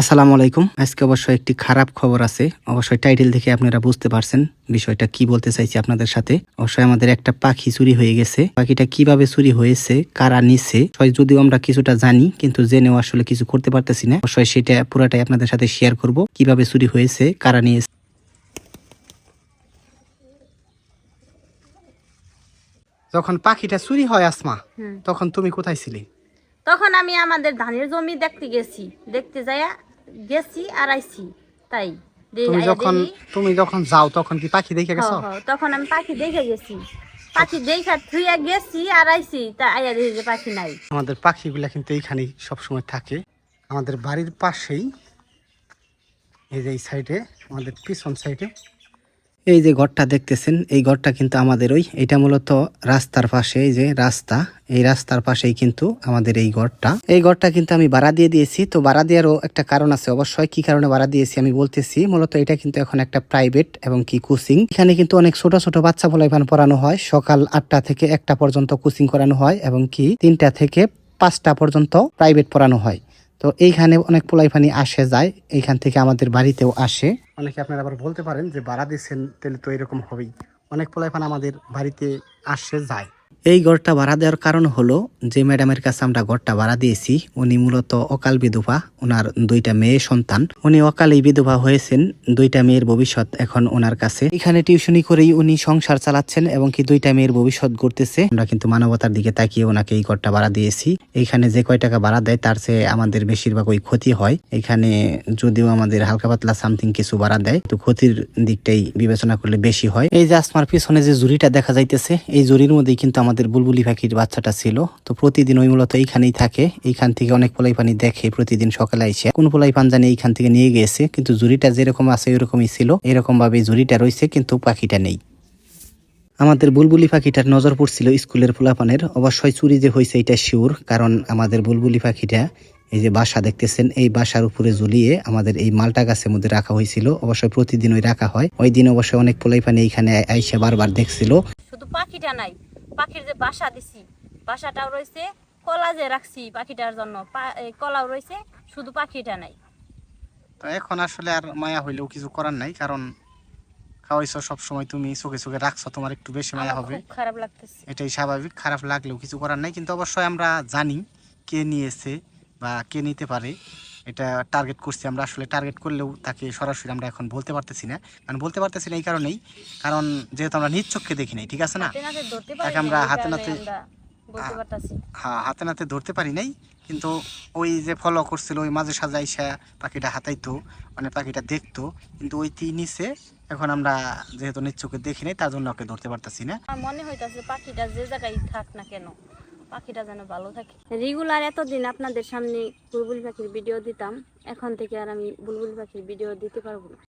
আসসালামু আলাইকুম। আজকে অবশ্যই একটি খারাপ খবর আছে। অবশ্যই টাইটেল দেখে আপনারা বুঝতে পারছেন বিষয়টা কি বলতে চাইছি আপনাদের সাথে। অবশ্যই আমাদের একটা পাখি চুরি হয়ে গেছে। পাখিটা কীভাবে চুরি হয়েছে কারা নিছে হয় যদিও আমরা কিছুটা জানি কিন্তু জেনেও আসলে কিছু করতে পারতেছি না। অবশ্যই সেটা পুরাটাই আপনাদের সাথে শেয়ার করব। কীভাবে চুরি হয়েছে কারা নিয়েছে। যখন পাখিটা চুরি হয় আসমা তখন তুমি কোথায় ছিলে? তখন আমি আমাদের ধানের জমি দেখতে গেছি। দেখতে যাইয়া গেছি আর আইছি তাই তুমি যখন তুমি যখন যাও তখন কি পাখি দেখে গেছো? তখন আমি পাখি দেখে গেছি। পাখি দেখা থুইয়া গেছি আর আইছি তা আইয়া দেখি যে পাখি নাই। আমাদের পাখিগুলা কিন্তু এইখানেই সবসময় থাকে। আমাদের বাড়ির পাশেই এই যে এই সাইডে আমাদের পিছন সাইডে এই যে ঘরটা দেখতেছেন, এই ঘরটা কিন্তু আমাদের ওই এটা মূলত রাস্তার পাশে, এই যে রাস্তা, এই রাস্তার পাশেই কিন্তু আমাদের এই ঘরটা। এই ঘরটা কিন্তু আমি ভাড়া দিয়ে দিয়েছি। তো ভাড়া দেওয়ারও একটা কারণ আছে অবশ্যই। কি কারণে ভাড়া দিয়েছি আমি বলতেছি, মূলত এটা কিন্তু এখন একটা প্রাইভেট এবং কি কোচিং এখানে কিন্তু অনেক ছোট ছোট বাচ্চা পোলাইভান পড়ানো হয়। সকাল আটটা থেকে একটা পর্যন্ত কোচিং করানো হয় এবং কি তিনটা থেকে পাঁচটা পর্যন্ত প্রাইভেট পড়ানো হয়। তো এইখানে অনেক পোলাই পোলাইফানি আসে, যায়। এইখান থেকে আমাদের বাড়িতেও আসে। অনেকে আপনারা আবার বলতে পারেন যে, বাড়া দিচ্ছেন তাহলে তো এরকম হবেই। অনেক পোলাইফান আমাদের বাড়িতে আসে, যায়। এই ঘরটা ভাড়া দেওয়ার কারণ হলো যে ম্যাডামের কাছে আমরা ঘরটা ভাড়া দিয়েছি, উনি মূলত অকাল বিধবা ওনার দুইটা মেয়ে সন্তান। উনি অকালেই বিধবা হয়েছেন, দুইটা মেয়ের ভবিষ্যৎ এখন ওনার কাছে। এখানে টিউশনি করেই উনি সংসার চালাচ্ছেন এবং কি দুইটা মেয়ের ভবিষ্যৎ গড়তেছে। আমরা কিন্তু মানবতার দিকে তাকিয়ে ওনাকে এই ঘরটা ভাড়া দিয়েছি। এখানে যে কয় টাকা ভাড়া দেয়, তার চেয়ে আমাদের বেশিরভাগ ওই ক্ষতি হয়। এখানে যদিও আমাদের হালকা পাতলা সামথিং কিছু ভাড়া দেয় তো ক্ষতির দিকটাই বিবেচনা করলে বেশি হয়। এই যে আসমার পিছনে যে জুড়িটা দেখা যাইতেছে, এই জুড়ির মধ্যেই কিন্তু আমাদের বুলবুলি পাখির বাচ্চাটা ছিল। তো প্রতিদিন ওই মূলত এইখানেই থাকে। এইখান থেকে অনেক পোলাই পানি দেখে প্রতিদিন সকালে আইসে। কোন পোলাই পান জানি এইখান থেকে নিয়ে গিয়েছে কিন্তু জুড়িটা যেরকম আছে ওইরকমই ছিল। এরকম ভাবে জুড়িটা রয়েছে, কিন্তু পাখিটা নেই। আমাদের বুলবুলি পাখিটার নজর পড়ছিল স্কুলের পোলাপানের। অবশ্যই চুরি যে হয়েছে এটা শিওর কারণ আমাদের বুলবুলি পাখিটা এই যে বাসা দেখতেছেন, এই বাসার উপরে ঝুলিয়ে আমাদের এই মালটা গাছের মধ্যে রাখা হয়েছিল। অবশ্যই প্রতিদিন ওই রাখা হয়। ওই দিন অবশ্যই অনেক পোলাই পানি এইখানে আইসা বারবার দেখছিল। শুধু পাখিটা নাই পাখির যে বাসা দিছি বাসাটাও রয়েছে কলা যে রাখছি পাখিটার জন্য কলাও রয়েছে শুধু পাখিটা নাই। তো এখন আসলে আর মায়া হইলেও কিছু করার নাই কারণ খাওয়াইছো সব সময় তুমি চোখে চোখে রাখছো তোমার একটু বেশি মায়া হবে। খারাপ লাগতেছে। এটাই স্বাভাবিক খারাপ লাগলেও কিছু করার নাই কিন্তু অবশ্যই আমরা জানি কে নিয়েছে বা কে নিতে পারে। এটা টার্গেট করছি আমরা। আসলে টার্গেট করলেও তাকে সরাসরি আমরা এখন বলতে পারতেছি না। কারণ বলতে পারতেছি না এই কারণেই। কারণ যেহেতু আমরা নিজ চোখে দেখি নাই ঠিক আছে না? তাকে আমরা হাতে নাতে- হ্যাঁ হাতে নাতে ধরতে পারি নাই। কিন্তু ওই যে ফলো করছিল ওই মাঝে সাজে আইসা পাখিটা হাতাইতো মানে পাখিটা দেখতো। কিন্তু ওই তি নিচে এখন আমরা যেহেতু নিজ চোখে দেখি নাই তার জন্য ওকে ধরতে পারতেছি না। মনে হইতাছে পাখিটা যে জায়গায় থাক না কেন পাখিটা যেন ভালো থাকে। রেগুলার এতদিন আপনাদের সামনে বুলবুল পাখির ভিডিও দিতাম, এখন থেকে আর আমি বুলবুল পাখির ভিডিও দিতে পারব না।